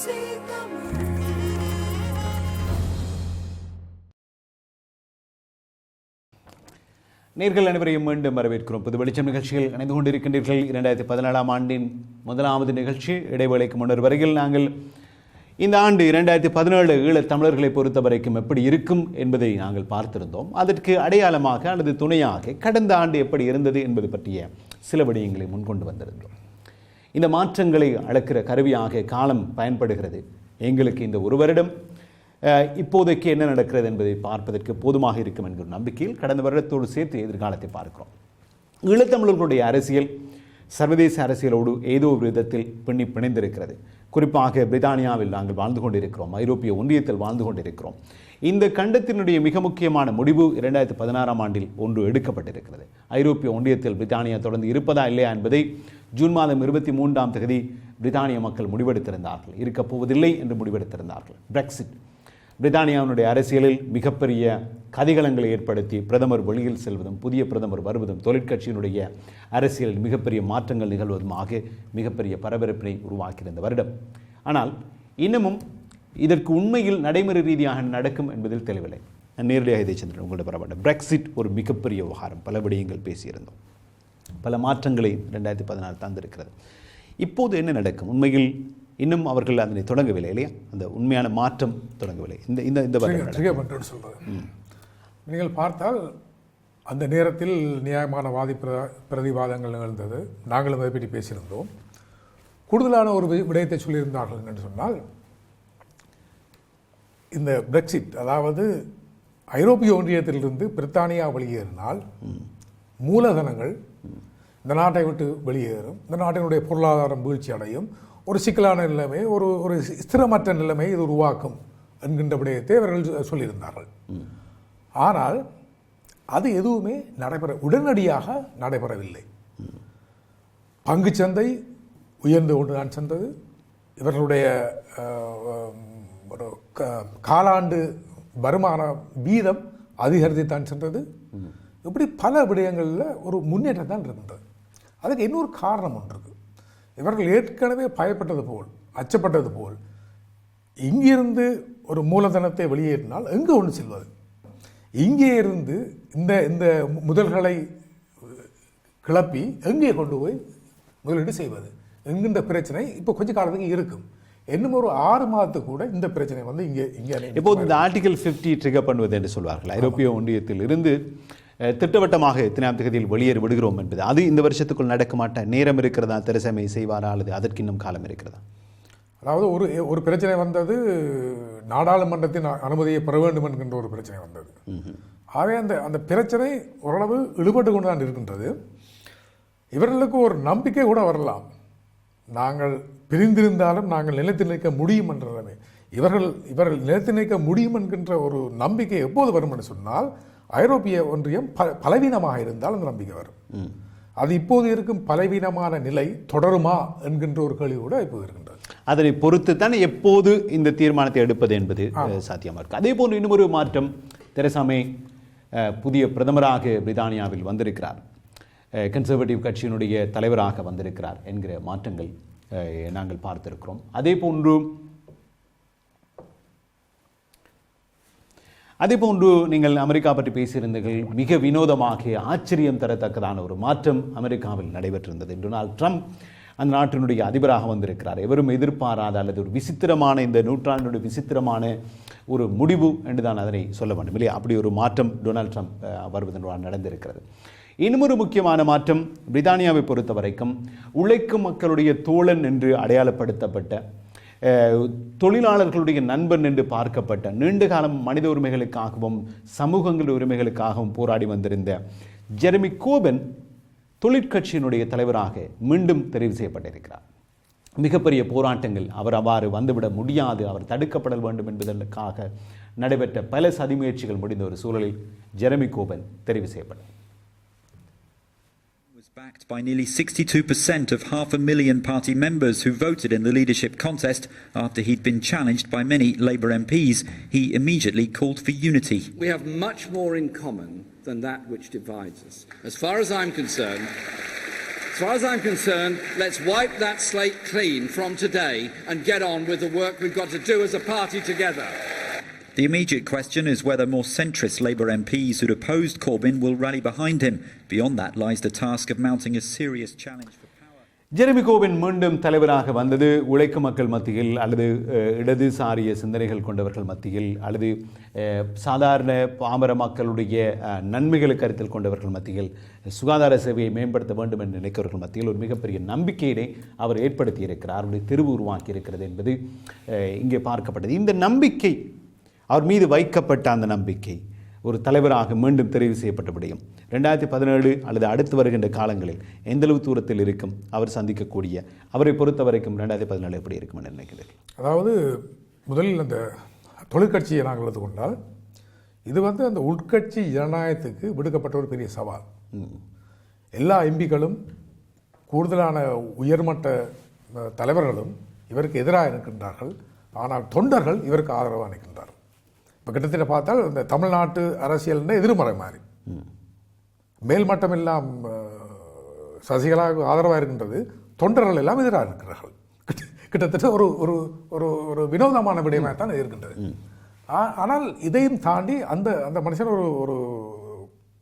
நேர்கள் அனைவரையும் மீண்டும் வரவேற்கிறோம். புது வெளிச்சம் நிகழ்ச்சியில் இணைந்து கொண்டிருக்கின்றீர்கள். இரண்டாயிரத்தி பதினேழாம் ஆண்டின் முதலாவது நிகழ்ச்சி இடைவேளைக்கு முன்னர் வரையில் நாங்கள் இந்த ஆண்டு இரண்டாயிரத்தி பதினேழு ஈழத் தமிழர்களை பொறுத்த வரைக்கும் எப்படி இருக்கும் என்பதை நாங்கள் பார்த்திருந்தோம். அதற்கு அடையாளமாக அல்லது துணையாக கடந்த ஆண்டு எப்படி இருந்தது என்பது பற்றிய சில விடயங்களை முன்கொண்டு வந்திருந்தோம். இந்த மாற்றங்களை அளக்கிற கருவியாக காலம் பயன்படுகிறது. எங்களுக்கு இந்த ஒரு வருடம் இப்போதைக்கு என்ன நடக்கிறது என்பதை பார்ப்பதற்கு போதுமாக இருக்கும் என்கிற நம்பிக்கையில் கடந்த வருடத்தோடு சேர்த்து எதிர்காலத்தை பார்க்கிறோம். ஈழத்தமிழர்களுடைய அரசியல் சர்வதேச அரசியலோடு ஏதோ ஒரு விதத்தில் பின்னி பிணைந்திருக்கிறது. குறிப்பாக பிரித்தானியாவில் நாங்கள் வாழ்ந்து கொண்டிருக்கிறோம் ஐரோப்பிய ஒன்றியத்தில் வாழ்ந்து கொண்டிருக்கிறோம். இந்த கண்டத்தினுடைய மிக முக்கியமான முடிவு இரண்டாயிரத்தி பதினாறாம் ஆண்டில் ஒன்று எடுக்கப்பட்டிருக்கிறது. ஐரோப்பிய ஒன்றியத்தில் பிரித்தானியா தொடர்ந்து இருப்பதா இல்லையா என்பதை ஜூன் மாதம் இருபத்தி மூன்றாம் தேதி பிரித்தானிய மக்கள் முடிவெடுத்திருந்தார்கள். இருக்கப் போவதில்லை என்று முடிவெடுத்திருந்தார்கள். பிரெக்சிட் பிரித்தானியாவினுடைய அரசியலில் மிகப்பெரிய கதிகலங்களை ஏற்படுத்தி பிரதமர் வெளியில் செல்வதும் புதிய பிரதமர் வருவதும் தொழிற்கட்சியினுடைய அரசியலில் மிகப்பெரிய மாற்றங்கள் நிகழ்வதுமாக மிகப்பெரிய பரபரப்பினை உருவாக்கியிருந்த வருடம். ஆனால் இன்னமும் இதற்கு உண்மையில் நடைமுறை ரீதியாக நடக்கும் என்பதில் தெளிவில்லை. நேரடியாக இதை சந்திரன் உங்கள்ட்ட பரவாயில்ல பிரெக்சிட் ஒரு மிகப்பெரிய விவகாரம். பல விடயங்கள் பேசியிருந்தோம். பல மாற்றங்களை ரெண்டாயிரத்தி பதினாறு தந்திருக்கிறது. இப்போது என்ன நடக்கும்? உண்மையில் இன்னும் அவர்கள் அதனை தொடங்கவில்லை இல்லையா? அந்த உண்மையான மாற்றம் தொடங்கவில்லை. இந்த இந்த இந்த சொல்கிறது நீங்கள் பார்த்தால் அந்த நேரத்தில் நியாயமான வாதி பிர- பிரதிவாதங்கள் நிகழ்ந்தது. நாங்களும் அதை பற்றி பேசியிருந்தோம். கூடுதலான ஒரு விடயத்தை சொல்லியிருந்தார்கள் என்று சொன்னால் இந்த பிரெக்சிட் அதாவது ஐரோப்பிய ஒன்றியத்திலிருந்து பிரித்தானியா வெளியேறினால் மூலதனங்கள் இந்த நாட்டை விட்டு வெளியேறும். இந்த நாட்டினுடைய பொருளாதாரம் வீழ்ச்சி அடையும். ஒரு சிக்கலான நிலைமை ஒரு ஒரு ஸ்திரமற்ற நிலைமை இது உருவாக்கும் என்கின்ற விடயத்தை அவர்கள் சொ- சொல்லியிருந்தார்கள். ஆனால் அது எதுவுமே நடைபெற உடனடியாக நடைபெறவில்லை. பங்குச்சந்தை உயர்ந்து கொண்டு தான் சென்றது. இவர்களுடைய ஒரு காலாண்டு வருமான வீதம் அதிகரித்து தான் சென்றது. இப்படி பல விடயங்களில் ஒரு முன்னேற்றம் தான் இருக்கின்றது அதுக்கு இன்னொரு காரணம் ஒன்று இருக்குது இவர்கள் ஏற்கனவே பயப்பட்டது போல் அச்சப்பட்டது போல் இங்கிருந்து ஒரு மூலதனத்தை வெளியேறினால் எங்கே ஒன்று செல்வது? இங்கே இருந்து இந்த இந்த முதல்களை கிளப்பி எங்கே கொண்டு போய் முதலீடு செய்வது? என்கின்ற பிரச்சனை இப்போ கொஞ்ச காலத்துக்கு இருக்கும். இன்னும் ஒரு ஆறு மாதத்துக்கு கூட இந்த பிரச்சனை வந்து இங்கே இங்கே இப்போது இந்த ஆர்டிகல் 50 ட்ரிகர் பண்ணுவது என்று சொல்வார்கள். ஐரோப்பிய ஒன்றியத்தில் இருந்து திட்டவட்டமாக எத்தனாம் தேதியில் வெளியேறி விடுகிறோம் என்பது. அது இந்த வருஷத்துக்குள் நடக்க மாட்ட நேரம் இருக்கிறதா? தெரசமை செய்வாரா? அல்லது அதற்கு இன்னும் காலம் இருக்கிறதா? அதாவது ஒரு ஒரு பிரச்சனை வந்தது நாடாளுமன்றத்தின் அனுமதியை பெற வேண்டும் என்கின்ற ஒரு பிரச்சனை வந்தது. ஆகவே அந்த அந்த பிரச்சனை ஓரளவு இழுபட்டு கொண்டு தான் இருக்கின்றது. இவர்களுக்கு ஒரு நம்பிக்கை கூட வரலாம். நாங்கள் பிரிந்திருந்தாலும் நாங்கள் நிலைத்து நிற்க முடியும் என்ற நிலைமை. இவர்கள் இவர்கள் நிலைத்து நிற்க முடியும் என்கின்ற ஒரு நம்பிக்கை எப்போது வரும் என்று சொன்னால் ஐரோப்பிய ஒன்றியம் ப பலவீனமாக இருந்தால் அந்த நம்பிக்கை வரும். அது இப்போது இருக்கும் பலவீனமான நிலை தொடருமா என்கின்ற ஒரு கேள்வி கூட இப்போது இருக்கின்றது. அதனை பொறுத்து தான் எப்போது இந்த தீர்மானத்தை எடுப்பது என்பது அஹ், சாத்தியமா இருக்கு. அதே போன்று இன்னும் ஒரு மாற்றம் தெரசாமே புதிய பிரதமராக பிரித்தானியாவில் வந்திருக்கிறார். கன்சர்வேட்டிவ் கட்சியினுடைய தலைவராக வந்திருக்கிறார் என்கிற மாற்றங்கள் நாங்கள் பார்த்திருக்கிறோம். அதே போன்று அதே போன்று நீங்கள் அமெரிக்கா பற்றி பேசியிருந்தீர்கள் மிக வினோதமாக ஆச்சரியம் தரத்தக்கதான ஒரு மாற்றம் அமெரிக்காவில் நடைபெற்றிருந்தது. டொனால்ட் ட்ரம்ப் அந்த நாட்டினுடைய அதிபராக வந்திருக்கிறார். எவரும் எதிர்பாராத அல்லது ஒரு விசித்திரமான இந்த நூற்றாண்டுடைய விசித்திரமான ஒரு முடிவு என்று தான் அதனை சொல்ல வேண்டும். இல்லையா? அப்படி ஒரு மாற்றம் டொனால்ட் ட்ரம்ப் வருவதன் வருவதனால் நடந்திருக்கிறது. இன்னுமொரு முக்கியமான மாற்றம் பிரித்தானியாவை பொறுத்த வரைக்கும் உழைக்கும் மக்களுடைய தோழன் என்று அடையாளப்படுத்தப்பட்ட தொழிலாளர்களுடைய நண்பன் என்று பார்க்கப்பட்ட நீண்ட காலம் மனித உரிமைகளுக்காகவும் சமூகங்கள் உரிமைகளுக்காகவும் போராடி வந்திருந்த ஜெரமி கோபன் தொழிற்கட்சியினுடைய தலைவராக மீண்டும் தெரிவு செய்யப்பட்டிருக்கிறார். மிகப்பெரிய போராட்டங்கள் அவர் அவ்வாறு வந்துவிட முடியாது அவர் தடுக்கப்பட வேண்டும் என்பதற்காக நடைபெற்ற பல சதி முயற்சிகள் முடிந்த ஒரு சூழலில் ஜெரமி கோபன் தெரிவு செய்யப்பட்டார். Backed by nearly 62% of half a million party members who voted in the leadership contest after he'd been challenged by many Labour MPs. He immediately called for unity. We have much more in common than that which divides us. As far as I'm concerned, as far as I'm concerned, let's wipe that slate clean from today and get on with the work we've got to do as a party together. The immediate question is whether more centrist Labour MPs who'd opposed Corbyn will rally behind him. Beyond that lies the task of mounting a serious challenge for Jeremy Corbyn மீண்டும் தலைவராக வந்தது உழைக்கும் மக்கள் மத்தியில் அல்லது இடதுசாரிய சிந்தனைகள் கொண்டவர்கள் மத்தியில் அல்லது சாதாரண பாமர மக்களுடைய நன்மைகளை கருத்தில் கொண்டவர்கள் மத்தியில் சுகாதார சேவையை மேம்படுத்த வேண்டும் என்று நினைக்கிறவர்கள் மத்தியில் ஒரு மிகப்பெரிய நம்பிக்கையினை அவர் ஏற்படுத்தி இருக்கிறார் அவருடைய தெருவு உருவாக்கி இருக்கிறது என்பது இங்கே பார்க்கப்பட்டது இந்த நம்பிக்கை அவர் மீது வைக்கப்பட்ட அந்த நம்பிக்கை ஒரு தலைவராக மீண்டும் தெரிவு செய்யப்பட்ட விடயம். ரெண்டாயிரத்தி பதினேழு அல்லது அடுத்து வருகின்ற காலங்களில் எந்தளவு தூரத்தில் இருக்கும் அவர் சந்திக்கக்கூடிய அவரை பொறுத்த வரைக்கும் ரெண்டாயிரத்தி பதினேழு எப்படி இருக்கும் என்று நினைக்கிறீர்கள்? அதாவது முதலில் அந்த தொழிற்கட்சியை நாங்கள் எடுத்துக்கொண்டால் இது வந்து அந்த உட்கட்சி ஜனநாயகத்துக்கு விடுக்கப்பட்ட ஒரு பெரிய சவால். எல்லா எம்பிக்களும் கூடுதலான உயர்மட்ட தலைவர்களும் இவருக்கு எதிராக இருக்கின்றார்கள் ஆனால் தொண்டர்கள் இவருக்கு ஆதரவாக நிற்கின்றார்கள். இப்போ கிட்டத்தட்ட பார்த்தால் இந்த தமிழ்நாட்டு அரசியல்னு எதிர்மறை மாதிரி மேல்மட்டம் எல்லாம் சசிகலாவுக்கு ஆதரவாக இருக்கின்றது தொண்டர்கள் எல்லாம் எதிராக இருக்கிறார்கள். கிட்டத்தட்ட ஒரு ஒரு ஒரு ஒரு வினோதமான விடயமாக தான் இருக்கின்றது. ஆ- ஆனால் இதையும் தாண்டி அந்த அந்த மனுஷன் ஒரு ஒரு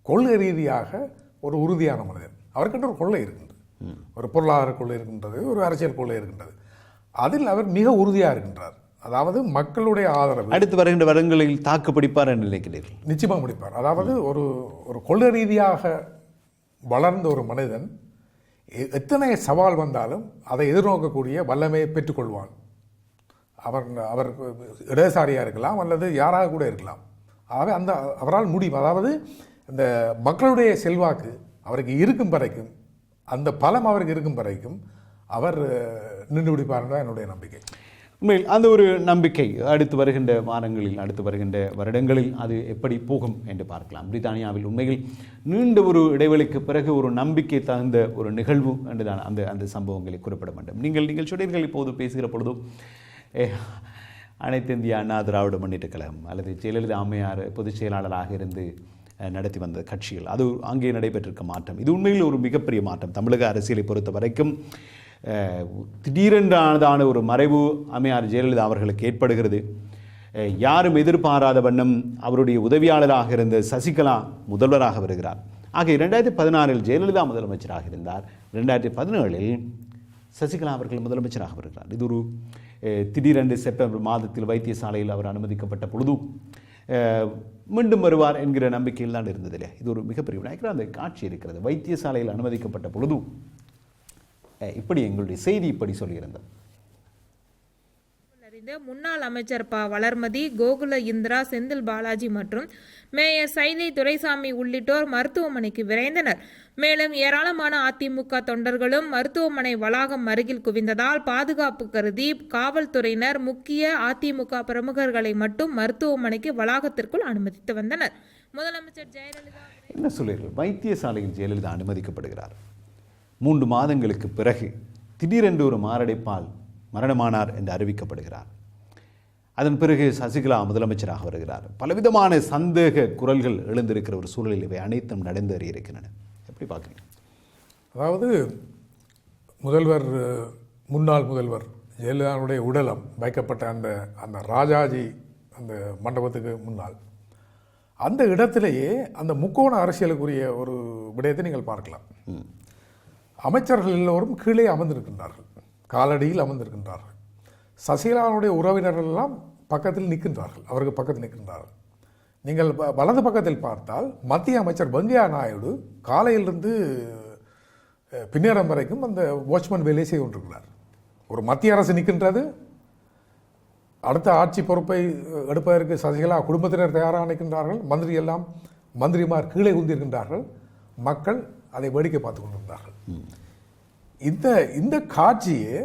கொள்கை ரீதியாக ஒரு உறுதியான மனிதன். அவருக்கிட்ட ஒரு கொள்ளை இருக்கின்றது. ஒரு பொருளாதார கொள்ளை இருக்கின்றது ஒரு அரசியல் கொள்ளை இருக்கின்றது. அதில் அவர் மிக உறுதியாக இருக்கின்றார். அதாவது மக்களுடைய ஆதரவு. அடுத்து வருகின்ற வருடங்களில் தாக்கு பிடிப்பார் என்று நினைக்கிறீர்கள். நிச்சயமாக முடிப்பார் அதாவது ஒரு ஒரு கொள்கை ரீதியாக வளர்ந்த ஒரு மனிதன் எத்தனை சவால் வந்தாலும் அதை எதிர்நோக்கக்கூடிய வல்லமையை பெற்றுக்கொள்வான். அவர் அவர் இடதுசாரியாக இருக்கலாம் அல்லது யாராக கூட இருக்கலாம். ஆகவே அந்த அவரால் முடியும். அதாவது இந்த மக்களுடைய செல்வாக்கு அவருக்கு இருக்கும் வரைக்கும் அந்த பலம் அவருக்கு இருக்கும் வரைக்கும் அவர் நின்று பிடிப்பார் என்னுடைய நம்பிக்கை. உண்மையில் அந்த ஒரு நம்பிக்கை அடுத்து வருகின்ற வாரங்களில் அடுத்து வருகின்ற வருடங்களில் அது எப்படி போகும் என்று பார்க்கலாம். பிரித்தானியாவில் உண்மையில் நீண்ட ஒரு இடைவெளிக்கு பிறகு ஒரு நம்பிக்கை தகுந்த ஒரு நிகழ்வு என்றுதான் அந்த அந்த சம்பவங்களை குறிப்பிட வேண்டும். நீங்கள் நீங்கள் சொன்னீர்கள் இப்போது பேசுகிற பொழுதும் அனைத்து இந்திய அண்ணா திராவிட முன்னேற்ற கழகம் அல்லது ஜெயலலிதா அம்மையார் பொதுச் செயலாளராக இருந்து நடத்தி வந்த கட்சிகள் அது அங்கே நடைபெற்றிருக்க மாற்றம். இது உண்மையில் ஒரு மிகப்பெரிய மாற்றம். தமிழக அரசியலை பொறுத்த வரைக்கும் திடீரென்றானதான ஒரு மறைவு அம்மையார் ஜெயலலிதா அவர்களுக்கு ஏற்படுகிறது. யாரும் எதிர்பாராத வண்ணம் அவருடைய உதவியாளராக இருந்த சசிகலா முதல்வராக வருகிறார். ஆக இரண்டாயிரத்தி பதினாறில் ஜெயலலிதா முதலமைச்சராக இருந்தார். ரெண்டாயிரத்தி பதினேழில் சசிகலா அவர்கள் முதலமைச்சராக வருகிறார். இது ஒரு திடீரென்று செப்டம்பர் மாதத்தில் வைத்தியசாலையில் அவர் அனுமதிக்கப்பட்ட பொழுது மீண்டும் வருவார் என்கிற நம்பிக்கையில் தான் இருந்தது இல்லையா இது ஒரு மிகப்பெரிய விநாயகர். அந்த காட்சி இருக்கிறது. வைத்தியசாலையில் அனுமதிக்கப்பட்ட பொழுது இப்படி எங்களுடைய செய்தி இப்படி சொல்லியிருந்தது அறிந்த முன்னாள் அமைச்சர் ப வளர்மதி கோகுல இந்திரா செந்தில் பாலாஜி மற்றும் மேயர் சைதை துரைசாமி உள்ளிட்டோர் மருத்துவமனைக்கு விரைந்தனர். மேலும் ஏராளமான அதிமுக தொண்டர்களும் மருத்துவமனை வளாகம் அருகில் குவிந்ததால் பாதுகாப்பு கருதி காவல்துறையினர் முக்கிய அதிமுக பிரமுகர்களை மட்டும் மருத்துவமனைக்கு வளாகத்திற்குள் அனுமதித்து வந்தனர். முதலமைச்சர் ஜெயலலிதா என்ன சொல்லுங்கள் வைத்தியசாலையில் ஜெயலலிதா அனுமதிக்கப்படுகிறார். மூன்று மாதங்களுக்கு பிறகு திடீரென்று ஒரு மாரடைப்பால் மரணமானார் என்று அறிவிக்கப்படுகிறார். அதன் பிறகு சசிகலா முதலமைச்சராக வருகிறார். பலவிதமான சந்தேக குரல்கள் எழுந்திருக்கிற ஒரு சூழலில் இவை அனைத்தும் நடந்தேறி இருக்கின்றன எப்படி பார்க்குறீங்க? அதாவது முதல்வர் முன்னாள் முதல்வர் ஜெயலலிதாவுடைய உடலம் வைக்கப்பட்ட அந்த அந்த ராஜாஜி அந்த மண்டபத்துக்கு முன்னால் அந்த இடத்திலேயே அந்த முக்கோண அரசியலுக்குரிய ஒரு விடயத்தை நீங்கள் பார்க்கலாம். அமைச்சர்கள் எல்லோரும் கீழே அமர்ந்திருக்கின்றார்கள். காலடியில் அமர்ந்திருக்கின்றார்கள். சசிகலாவுடைய உறவினர்கள் எல்லாம் பக்கத்தில் நிற்கின்றார்கள். அவருக்கு பக்கத்தில் நிற்கின்றார்கள். நீங்கள் வ- வலது பக்கத்தில் பார்த்தால் மத்திய அமைச்சர் வெங்கையா நாயுடு காலையிலிருந்து பின்னேறம் பின்னேரம் வரைக்கும் அந்த வாட்ச்மேன் வேலையை செய்து கொண்டிருக்கிறார். ஒரு மத்திய அரசு நிற்கின்றது. அடுத்த ஆட்சி பொறுப்பை எடுப்பதற்கு சசிகலா குடும்பத்தினர் தயாராக நிற்கின்றார்கள். மந்திரி எல்லாம் மந்திரிமார் கீழே குந்திருக்கின்றார்கள் மக்கள் அதை வேடிக்கை பார்த்து கொண்டிருந்தார்கள். இந்த இந்த காட்சியே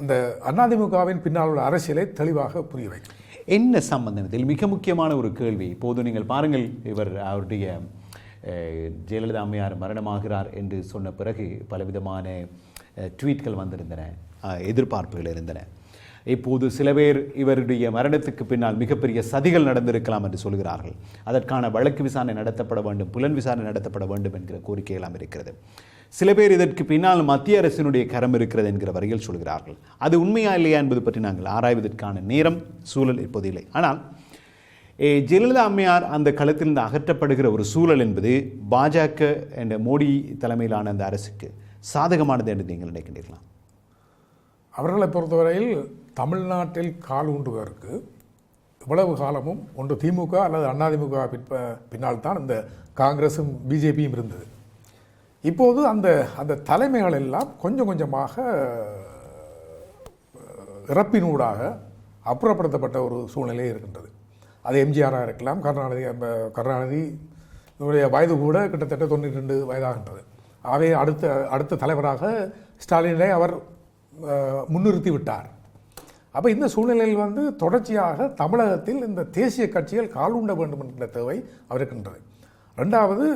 அந்த அதிமுகவின் பின்னால் உள்ள அரசியலை தெளிவாக புரிய வைக்கும். என்ன சம்பந்தம் இதில்? மிக முக்கியமான ஒரு கேள்வி. இப்போது நீங்கள் பாருங்கள் இவர் அவருடைய ஜெயலலிதா அம்மையார் மரணமாகிறார் என்று சொன்ன பிறகு பலவிதமான ட்வீட்கள் வந்திருந்தன எதிர்பார்ப்புகள் இருந்தன. இப்போது சில பேர் இவருடைய மரணத்துக்கு பின்னால் மிகப்பெரிய சதிகள் நடந்திருக்கலாம் என்று சொல்கிறார்கள். அதற்கான வழக்கு விசாரணை நடத்தப்பட வேண்டும் புலன் விசாரணை நடத்தப்பட வேண்டும் என்கிற கோரிக்கையெல்லாம் இருக்கிறது. சில பேர் இதற்கு பின்னால் மத்திய அரசினுடைய கரம் இருக்கிறது என்கிற வரையில் சொல்கிறார்கள். அது உண்மையா இல்லையா என்பது பற்றி நாங்கள் ஆராய்வதற்கான நேரம் சூழல் இப்போது இல்லை. ஆனால் ஏ, ஜெயலலிதா அம்மையார் அந்த களத்திலிருந்து அகற்றப்படுகிற ஒரு சூழல் என்பது பாஜக என்ற மோடி தலைமையிலான அந்த அரசுக்கு சாதகமானது என்று நீங்கள் நினைக்கின்றீர்களா அவர்களை பொறுத்தவரையில் தமிழ்நாட்டில் கால் ஊன்றுவதற்கு இவ்வளவு காலமும் ஒன்று திமுக அல்லது அதிமுக பிற்ப பின்னால் தான் இந்த காங்கிரஸும் பிஜேபியும் இருந்தது. இப்போது அந்த அந்த தலைமைகள் எல்லாம் கொஞ்சம் கொஞ்சமாக இறப்பினூடாக அப்புறப்படுத்தப்பட்ட ஒரு சூழ்நிலை இருக்கின்றது. அது எம்ஜிஆராக இருக்கலாம் கருணாநிதி கருணாநிதி இவருடைய வயது கூட கிட்டத்தட்ட தொண்ணூற்றி ரெண்டு வயதாகின்றது. ஆகவே அடுத்த அடுத்த தலைவராக ஸ்டாலினை அவர் முன்னிறுத்தி விட்டார். அப்போ இந்த சூழ்நிலையில் வந்து தொடர்ச்சியாக தமிழகத்தில் இந்த தேசிய கட்சிகள் காலூண்ட வேண்டும் என்கிற தேவை அவருக்கின்றது ரெண்டாவது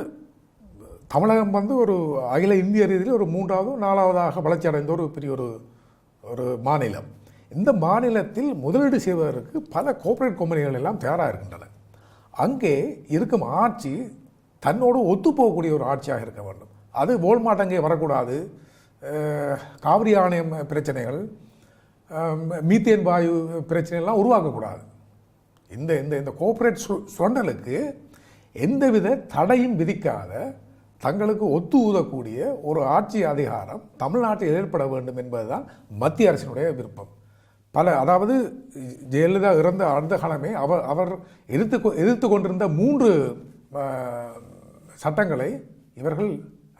தமிழகம் வந்து ஒரு அகில இந்திய ரீதியில் ஒரு மூன்றாவது நாலாவதாக வளர்ச்சி அடைந்த ஒரு பெரிய ஒரு ஒரு மாநிலம். இந்த மாநிலத்தில் முதலீடு செய்வதற்கு பல கோப்பரேட் கம்பெனிகள் எல்லாம் தயாராக இருக்கின்றன. அங்கே இருக்கும் ஆட்சி தன்னோடு ஒத்துப்போகக்கூடிய ஒரு ஆட்சியாக இருக்க வேண்டும். அது வோல்மார்ட் வரக்கூடாது. காவிரி ஆணையம் பிரச்சனைகள் மீத்தேன் வாயு பிரச்சனையெல்லாம் உருவாக்கக்கூடாது இந்த இந்த இந்த கோஆப்ரேட் சு சுரண்டலுக்கு எந்தவித தடையும் விதிக்காத தங்களுக்கு ஒத்து ஊதக்கூடிய ஒரு ஆட்சி அதிகாரம் தமிழ்நாட்டில் ஏற்பட வேண்டும் என்பதுதான் மத்திய அரசினுடைய விருப்பம். பல அதாவது ஜெயலலிதா இறந்த அந்த காலமே அவர் அவர் எதிர்த்து எதிர்த்து கொண்டிருந்த மூன்று சட்டங்களை இவர்கள்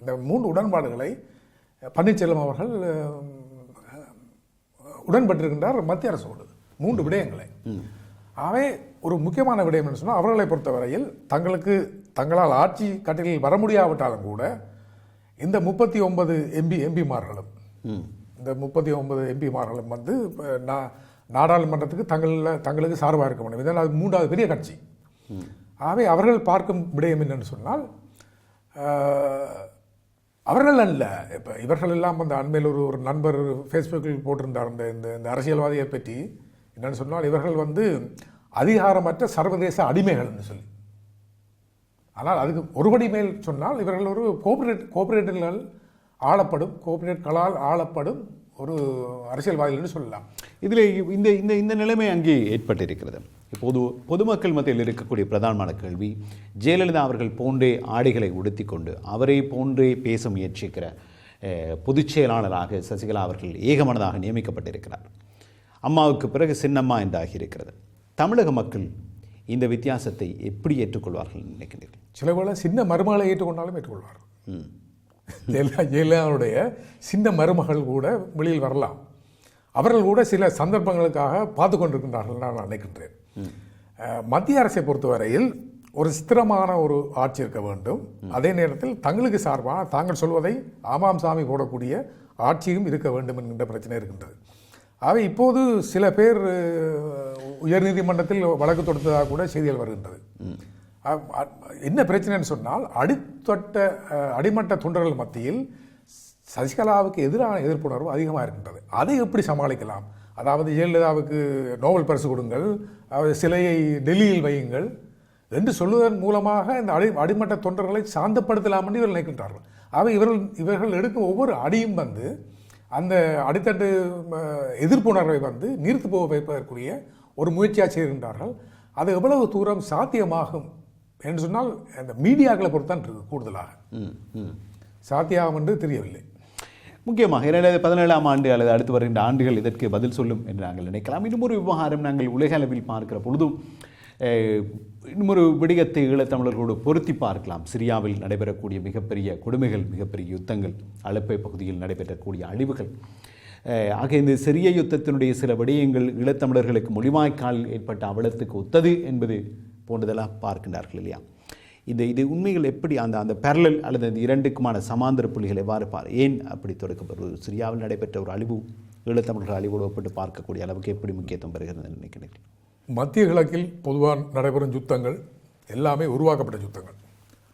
அந்த மூன்று உடன்பாடுகளை பன்னீர்செல்வம் அவர்கள் உடன்பட்டிருக்கின்றார் மத்திய அரசோடு. மூன்று விடயங்களை. அவை ஒரு முக்கியமான விடயம் என்று சொன்னால் அவர்களை பொறுத்தவரையில் தங்களுக்கு தங்களால் ஆட்சி கட்டிலில் வர முடியாவிட்டாலும் கூட இந்த முப்பத்தி ஒன்பது எம்பி எம்பிமார்களும் இந்த முப்பத்தி ஒன்பது எம்பிமார்களும் வந்து நா- நாடாளுமன்றத்துக்கு தங்களில் தங்களுக்கு சார்பாக இருக்க முடியும். இதனால் அது மூன்றாவது பெரிய கட்சி. ஆகவே அவர்கள் பார்க்கும் விடயம் என்னன்னு சொன்னால் அவர்கள் அல்ல. இப்போ இவர்கள் எல்லாம் வந்து அண்மையில் ஒரு ஒரு நண்பர் ஃபேஸ்புக்கில் போட்டிருந்தார் இந்த இந்த இந்த அரசியல்வாதியை பற்றி. என்னென்னு சொன்னால் இவர்கள் வந்து அதிகாரமற்ற சர்வதேச அடிமைகள்னு சொல்லி. ஆனால் அதுக்கு ஒருபடி மேல் சொன்னால் இவர்கள் ஒரு கோஆபரேட் கோஆபரேட்டர்கள் ஆளப்படும் கோஆபரேட்களால் ஆளப்படும் ஒரு அரசியல்வாதிகள்னு சொல்லலாம். இதில் இந்த இந்த இந்த நிலைமை அங்கே ஏற்பட்டிருக்கிறது. இப்போது பொதுமக்கள் மத்தியில் இருக்கக்கூடிய பிரதானமான கேள்வி ஜெயலலிதா அவர்கள் போன்றே ஆடைகளை உடுத்தி கொண்டு அவரை போன்றே பேச முயற்சிக்கிற அஹ், பொதுச் செயலாளராக சசிகலா அவர்கள் ஏகமனதாக நியமிக்கப்பட்டிருக்கிறார். அம்மாவுக்கு பிறகு சின்னம்மா என்றாகி இருக்கிறது. தமிழக மக்கள் இந்த வித்தியாசத்தை எப்படி ஏற்றுக்கொள்வார்கள் நினைக்கிறீர்கள்? சில வேளை சின்ன மருமகளை ஏற்றுக்கொண்டாலும் ஏற்றுக்கொள்வார் ம். ஜெயலலிதா ஜெயலலிதாவுடைய சின்ன மருமகள் கூட வெளியில் வரலாம். அவர்கள் கூட சில சந்தர்ப்பங்களுக்காக பார்த்து கொண்டிருக்கின்றார்கள் நான் நினைக்கின்றேன். மத்திய அரசை பொறுத்தவரையில் ஒரு ஸ்திரமான ஒரு ஆட்சி இருக்க வேண்டும். அதே நேரத்தில் தங்களுக்கு சார்பான தாங்கள் சொல்வதை ஆமாம் சாமி போடக்கூடிய ஆட்சியும் இருக்க வேண்டும் என்கின்ற பிரச்சனை இருக்கின்றது. ஆகவே இப்போது சில பேர் உயர்நீதிமன்றத்தில் வழக்கு தொடுத்ததாக கூட செய்திகள் வருகின்றது. என்ன பிரச்சனைன்னு சொன்னால் அடித்தொட்ட அடிமட்ட தொண்டர்கள் மத்தியில் சசிகலாவுக்கு எதிரான எதிர்ப்புணர்வு அதிகமாக இருக்கின்றது. அதை எப்படி சமாளிக்கலாம்? அதாவது ஜெயலலிதாவுக்கு நோபல் பரிசு கொடுங்கள் அவர் சிலையை டெல்லியில் வையுங்கள் என்று சொல்வதன் மூலமாக இந்த அடி அடிமட்ட தொண்டர்களை சாந்தப்படுத்தலாம் என்று இவர்கள் நினைக்கின்றார்கள். ஆக இவர்கள் இவர்கள் எடுக்கும் ஒவ்வொரு அடியும் வந்து அந்த அடித்தட்டு எதிர்ப்புணர்வை வந்து நீர்த்து போக வைப்பதற்குரிய ஒரு முயற்சியாக செய்கின்றார்கள். அது எவ்வளவு தூரம் சாத்தியமாகும் என்று சொன்னால் அந்த மீடியாக்களை பொறுத்தான் இருக்கு கூடுதலாக. சாத்தியாகும் என்று தெரியவில்லை. முக்கியமாக இரண்டாயிரத்தி பதினேழாம் ஆண்டு அல்லது அடுத்து வருகின்ற ஆண்டுகள் இதற்கு பதில் சொல்லும் என்று நாங்கள் நினைக்கலாம். இன்னும் ஒரு விவகாரம் நாங்கள் உலக அளவில் பார்க்கிற பொழுதும் இன்னொரு இன்னும் ஒரு விடயத்தை ஈழத்தமிழர்களோடு பொருத்தி பார்க்கலாம். சிரியாவில் நடைபெறக்கூடிய மிகப்பெரிய கொடுமைகள் மிகப்பெரிய யுத்தங்கள் அலப்பை பகுதியில் நடைபெறக்கூடிய அழிவுகள் ஆக இந்த சிறிய யுத்தத்தினுடைய சில விடயங்கள் ஈழத்தமிழர்களுக்கு மொழிவாய்க்கால் ஏற்பட்ட அவலத்துக்கு ஒத்தது என்பது போன்றதெல்லாம் பார்க்கின்றார்கள் இல்லையா? இந்த இது உண்மைகள் எப்படி அந்த அந்த பேரலல் அல்லது அந்த இரண்டுக்குமான சமாந்தர புள்ளிகள் எவ்வாறு பார் ஏன் அப்படி தொடக்கப்படுவது சிரியாவில் நடைபெற்ற ஒரு அழிவு ஈழத்தமிழர்கள் அழிவோடு ஒப்பிட்டு பார்க்கக்கூடிய அளவுக்கு எப்படி முக்கியத்துவம் பெறுகிறது நினைக்கிறேன் மத்திய கிழக்கில் பொதுவாக நடைபெறும் யுத்தங்கள் எல்லாமே உருவாக்கப்பட்ட யுத்தங்கள்.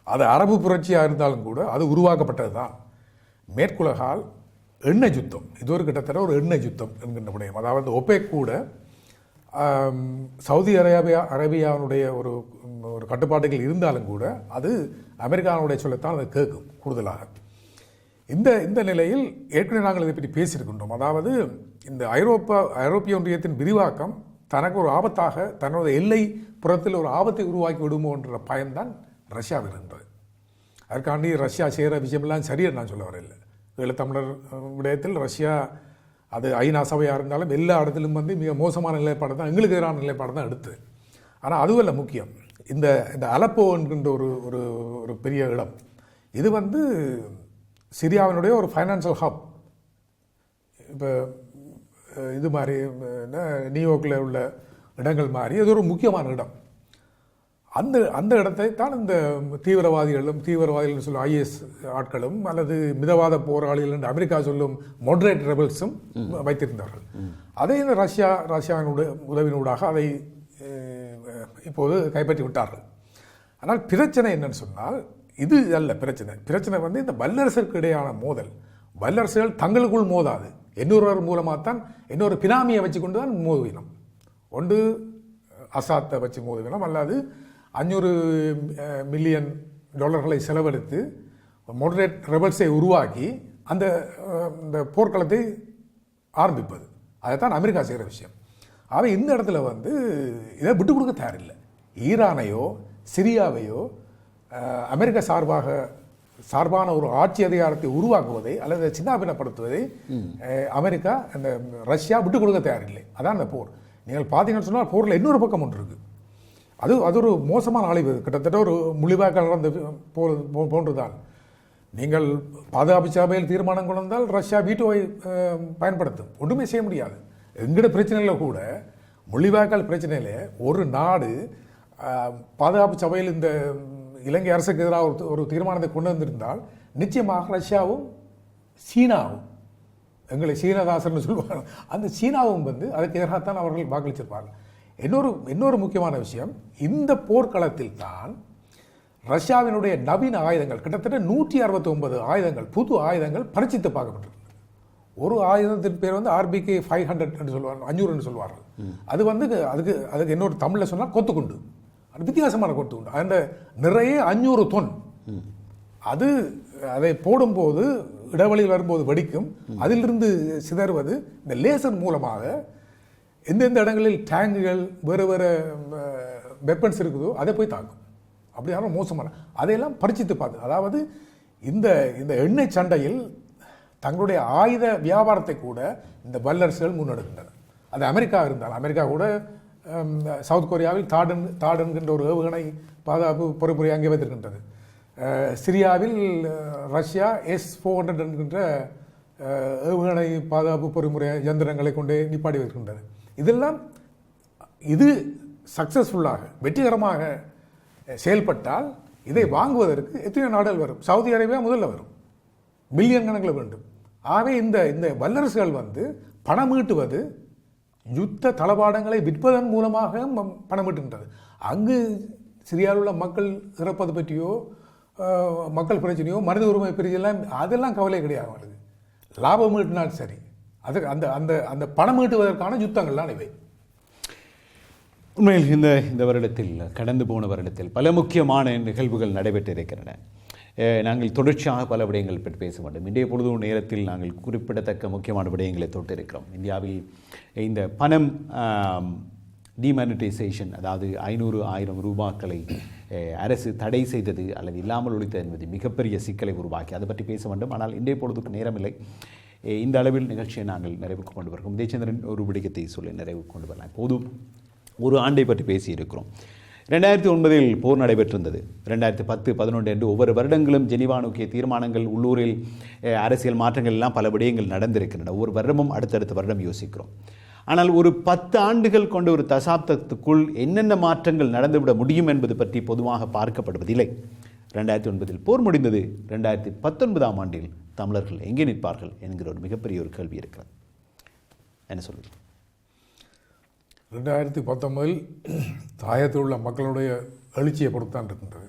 அது அரபு புரட்சியாக இருந்தாலும் கூட அது உருவாக்கப்பட்டது தான் மேற்குலகால் எண்ணெய் யுத்தம். இது ஒரு கிட்டத்தட்ட ஒரு எண்ணெய் யுத்தம் என்கின்ற விடயம் அதாவது ஒபேக் கூட சவுதி அரேபியா அரேபியாவுடைய ஒரு ஒரு கட்டுப்பாடுகள் இருந்தாலும் கூட அது அமெரிக்காவுடைய சொல்லத்தான் அது கேட்கும் கூடுதலாக. இந்த இந்த நிலையில் ஏற்கனவே நாங்கள் இதை பற்றி பேசியிருக்கின்றோம். அதாவது இந்த ஐரோப்பா ஐரோப்பிய ஒன்றியத்தின் விரிவாக்கம் தனக்கு ஒரு ஆபத்தாக தன்னோட எல்லை புறத்தில் ஒரு ஆபத்தை உருவாக்கி விடுமோ என்ற பயம்தான் ரஷ்யாவில் இருந்தது. அதற்காண்டி ரஷ்யா செய்கிற விஷயமெல்லாம் சரியாக நான் சொல்ல வரையில்லை ஈழத்தமிழர் விடயத்தில் ரஷ்யா அது ஐநா சபையாக இருந்தாலும் எல்லா இடத்திலும் வந்து மிக மோசமான நிலைப்பாடு தான் எங்களுக்கு எதிரான நிலைப்பாடு தான் எடுத்து ஆனால் அதுவல்ல முக்கியம். இந்த இந்த அலப்போ என்கின்ற ஒரு ஒரு ஒரு பெரிய இடம். இது வந்து சிரியாவினுடைய ஒரு ஃபைனான்சியல் ஹப் இப்போ இது மாதிரி நியூயார்க்கில் உள்ள இடங்கள் மாதிரி இது ஒரு முக்கியமான இடம். அந்த அந்த இடத்தை தான் இந்த தீவிரவாதிகளும் தீவிரவாதிகள் சொல்லும் ஐஎஸ் ஆட்களும் அல்லது மிதவாத போராளிகள் என்று அமெரிக்கா சொல்லும் மொடரேட் ரெபல்ஸும் வைத்திருந்தார்கள். அதை இந்த ரஷ்யா ரஷ்யாவினுடைய உதவினூடாக அதை இப்போது கைப்பற்றி விட்டார்கள். ஆனால் பிரச்சனை என்னன்னு சொன்னால் இது அல்ல பிரச்சனை. பிரச்சனை வந்து இந்த வல்லரசுக்கு இடையான மோதல். வல்லரசுகள் தங்களுக்குள் மோதாது. இன்னொருவர் மூலமாக தான் இன்னொரு பினாமியை வச்சு கொண்டு தான் மோதுவினம் ஒன்று அசாத்தை வச்சு மோதுவினம் அல்லது அஞ்சூறு மில்லியன் டாலர்களை செலவழித்து மொடரேட் ரெபல்ஸை உருவாக்கி அந்த இந்த போர்க்களத்தை ஆரம்பிப்பது. அதைத்தான் அமெரிக்கா செய்கிற விஷயம். அவன் இந்த இடத்துல வந்து இதை விட்டு கொடுக்க தயாரில்லை. ஈரானையோ சிரியாவையோ அமெரிக்க சார்பாக சார்பான ஒரு ஆட்சி அதிகாரத்தை உருவாக்குவதை அல்லது சின்னாபின்னப்படுத்துவதை அமெரிக்கா அந்த ரஷ்யா விட்டு கொடுக்க தயாரில்லை. அதான் அந்த போர். நீங்கள் பார்த்தீங்கன்னு சொன்னால் போரில் இன்னொரு பக்கம் ஒன்று இருக்குது அது அது ஒரு மோசமான அழிவு கிட்டத்தட்ட ஒரு முழிவாக்கால் நடந்த போல் போ- போன்றுதான். நீங்கள் பாதுகாப்பு சபையில் தீர்மானம் கொண்டு வந்தால் ரஷ்யா வீட்டோவை பயன்படுத்தும். ஒன்றுமே செய்ய முடியாது. எங்கட பிரச்சனையில் கூட மொழிவாக்கால் பிரச்சனையில் ஒரு நாடு பாதுகாப்பு சபையில் இந்த இலங்கை அரசுக்கு எதிராக ஒரு ஒரு தீர்மானத்தை கொண்டு வந்திருந்தால் நிச்சயமாக ரஷ்யாவும் சீனாவும் எங்களை சீனதாசர்னு சொல்லுவாங்க அந்த சீனாவும் வந்து அதுக்கு எதிராகத்தான் அவர்கள் வாக்களிச்சிருப்பார்கள். இன்னொரு இன்னொரு முக்கியமான விஷயம் இந்த போர்க்களத்தில் தான் ரஷ்யாவினுடைய நவீன ஆயுதங்கள் கிட்டத்தட்ட நூற்றி அறுபத்தி ஒன்பது ஆயுதங்கள் புது ஆயுதங்கள் பரிச்சித்து பார்க்கப்பட்டிருக்கு. ஒரு ஆயுதத்தின் பேர் வந்து ஆர்பிகே ஃபைவ் ஹண்ட்ரட் என்று சொல்லுவாங்க அஞ்சூறுன்னு சொல்லுவார்கள் அது வந்து அதுக்கு அதுக்கு இன்னொரு தமிழில் சொன்னால் கொத்துக்குண்டு. அது வித்தியாசமான கொத்துக்குண்டு. அந்த நிறைய அஞ்சூறு தொன். அது அதை போடும்போது இடைவெளியில் வரும்போது வெடிக்கும். அதிலிருந்து சிதறுவது. இந்த லேசர் மூலமாக எந்தெந்த இடங்களில் டேங்குகள் வேறு வேறு வெப்பன்ஸ் இருக்குதோ அதை போய் தாக்கும். அப்படியான மோசமான அதையெல்லாம் பரிச்சித்து பார்த்து அதாவது இந்த இந்த எண்ணெய் சண்டையில் தங்களுடைய ஆயுத வியாபாரத்தை கூட இந்த வல்லரசுகள் முன்னெடுக்கின்றன அது அமெரிக்கா இருந்தால் அமெரிக்கா கூட சவுத் கொரியாவில் தாடன் தாட் என்கின்ற ஒரு ஏவுகணை பாதுகாப்பு பொறுப்புரை அங்கே வைத்திருக்கின்றது. சிரியாவில் ரஷ்யா எஸ் ஃபோர் ஹண்ட்ரட் என்கின்ற ஏவுகணை பாதுகாப்பு பொறிமுறை இயந்திரங்களை கொண்டு நிப்பாடி வைக்கின்றது இதெல்லாம் இது சக்சஸ்ஃபுல்லாக வெற்றிகரமாக செயல்பட்டால் இதை வாங்குவதற்கு எத்தனை நாடுகள் வரும். சவுதி அரேபியா முதல்ல வரும். பில்லியன் கணக்கில் வேண்டும். ஆகவே இந்த இந்த வல்லரசுகள் வந்து பணம் ஈட்டுவது யுத்த தளபாடங்களை விற்பதன் மூலமாக பணம் ஈட்டுகின்றது. அங்கு சிரியாவில் உள்ள மக்கள் இறப்பது பற்றியோ மக்கள் பிரச்சனையோ மனித உரிமை பிரிச்செல்லாம் அதெல்லாம் கவலை கிடையாது அவங்களுக்கு. லாபம் ஈட்டினால் சரி. அது அந்த அந்த அந்த பணம் ஈட்டுவதற்கான யுத்தங்கள்லாம் இவை. உண்மையில் இந்த இந்த வருடத்தில் கடந்து போன வருடத்தில் பல முக்கியமான நிகழ்வுகள் நடைபெற்றிருக்கின்றன. நாங்கள் தொடர்ச்சியாக பல விடயங்கள் பற்றி பேச வேண்டும். இன்றைய பொழுது நேரத்தில் நாங்கள் குறிப்பிடத்தக்க முக்கியமான விடயங்களை தொட்டிருக்கிறோம். இந்தியாவில் இந்த பணம் டிமானிட்டைசேஷன் அதாவது ஐநூறு ஆயிரம் ரூபாக்களை அரசு தடை செய்தது அல்லது இல்லாமல் ஒழித்தது என்பது மிகப்பெரிய சிக்கலை உருவாக்கி அதை பற்றி பேச வேண்டும். ஆனால் இன்றைய பொழுதுக்கு நேரமில்லை. இந்த அளவில் நிகழ்ச்சியை நாங்கள் நிறைவுக்கு கொண்டு வருகிறோம். உதயச்சந்திரன் ஒரு விடயத்தை சொல்லி நிறைவு கொண்டு வரலாம். போதும் ஒரு ஆண்டை பற்றி பேசியிருக்கிறோம். ரெண்டாயிரத்தி ஒன்பதில் போர் நடைபெற்றிருந்தது. ரெண்டாயிரத்தி பத்து பதினொன்று என்று ஒவ்வொரு வருடங்களும் ஜெனிவா நோக்கிய தீர்மானங்கள் உள்ளூரில் அரசியல் மாற்றங்கள் எல்லாம் பல விடயங்கள் நடந்திருக்கின்றன. ஒவ்வொரு வருடமும் அடுத்தடுத்த வருடம் யோசிக்கிறோம். ஆனால் ஒரு பத்து ஆண்டுகள் கொண்ட ஒரு தசாப்தத்துக்குள் என்னென்ன மாற்றங்கள் நடந்துவிட முடியும் என்பது பற்றி பொதுவாக பார்க்கப்படுவதில்லை. ரெண்டாயிரத்தி ஒன்பதில் போர் முடிந்தது. ரெண்டாயிரத்தி பத்தொன்பதாம் ஆண்டில் தமிழர்கள் எங்கே நிற்பார்கள் என்கிற ஒரு மிகப்பெரிய ஒரு கேள்வி இருக்கிறது. என்ன சொல்லுங்கள் ரெண்டாயிரத்தி பத்தொன்பதில் தாயத்தில் உள்ள மக்களுடைய எழுச்சியை பொறுத்தான் இருக்கின்றது.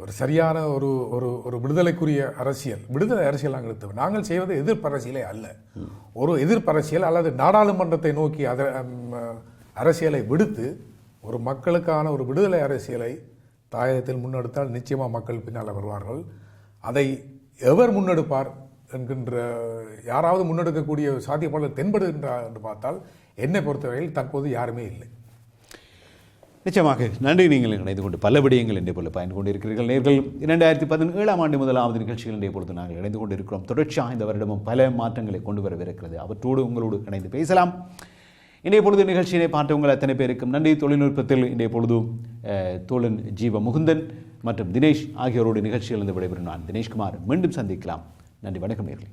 ஒரு சரியான ஒரு ஒரு ஒரு விடுதலைக்குரிய அரசியல் விடுதலை அரசியல் நாங்கள் நாங்கள் செய்வது எதிர்ப்பு அரசியலே அல்ல. ஒரு எதிர்ப்பு அரசியல் அல்லது நாடாளுமன்றத்தை நோக்கி அத அரசியலை விடுத்து ஒரு மக்களுக்கான ஒரு விடுதலை அரசியலை தாயகத்தில் முன்னெடுத்தால் நிச்சயமாக மக்கள் பின்னால் வருவார்கள். அதை எவர் முன்னெடுப்பார் என்கின்ற யாராவது முன்னெடுக்கக்கூடிய சாத்தியப்பாளர் தென்படுகின்றார் என்று பார்த்தால் என்னை பொறுத்தவரையில் தற்போது யாருமே இல்லை. நிச்சயமாக நன்றி நீங்கள் இணைந்து கொண்டு பல விடயங்கள் என்றே போல பயன் கொண்டிருக்கிறீர்கள். நேர்கள் இரண்டாயிரத்தி பதினேழாம் ஆண்டு முதலாவது நிகழ்ச்சிகள் இன்றைய பொழுது நாங்கள் இணைந்து கொண்டிருக்கிறோம். தொடர்ச்சியாக இந்த வருடமும் பல மாற்றங்களை கொண்டு வரவிருக்கிறது அவற்றோடு உங்களோடு இணைந்து பேசலாம். இன்றைய பொழுது நிகழ்ச்சியினை பார்த்த உங்கள் அத்தனை பேருக்கும் நன்றி. தொழில்நுட்பத்தில் இன்றைய பொழுது அஹ், தோழன் ஜீவ முகுந்தன் மற்றும் தினேஷ் ஆகியோரோடு நிகழ்ச்சியிலிருந்து விடைபெறும் நான் தினேஷ்குமார். மீண்டும் சந்திக்கலாம். நன்றி. வணக்கம் நேர்களே.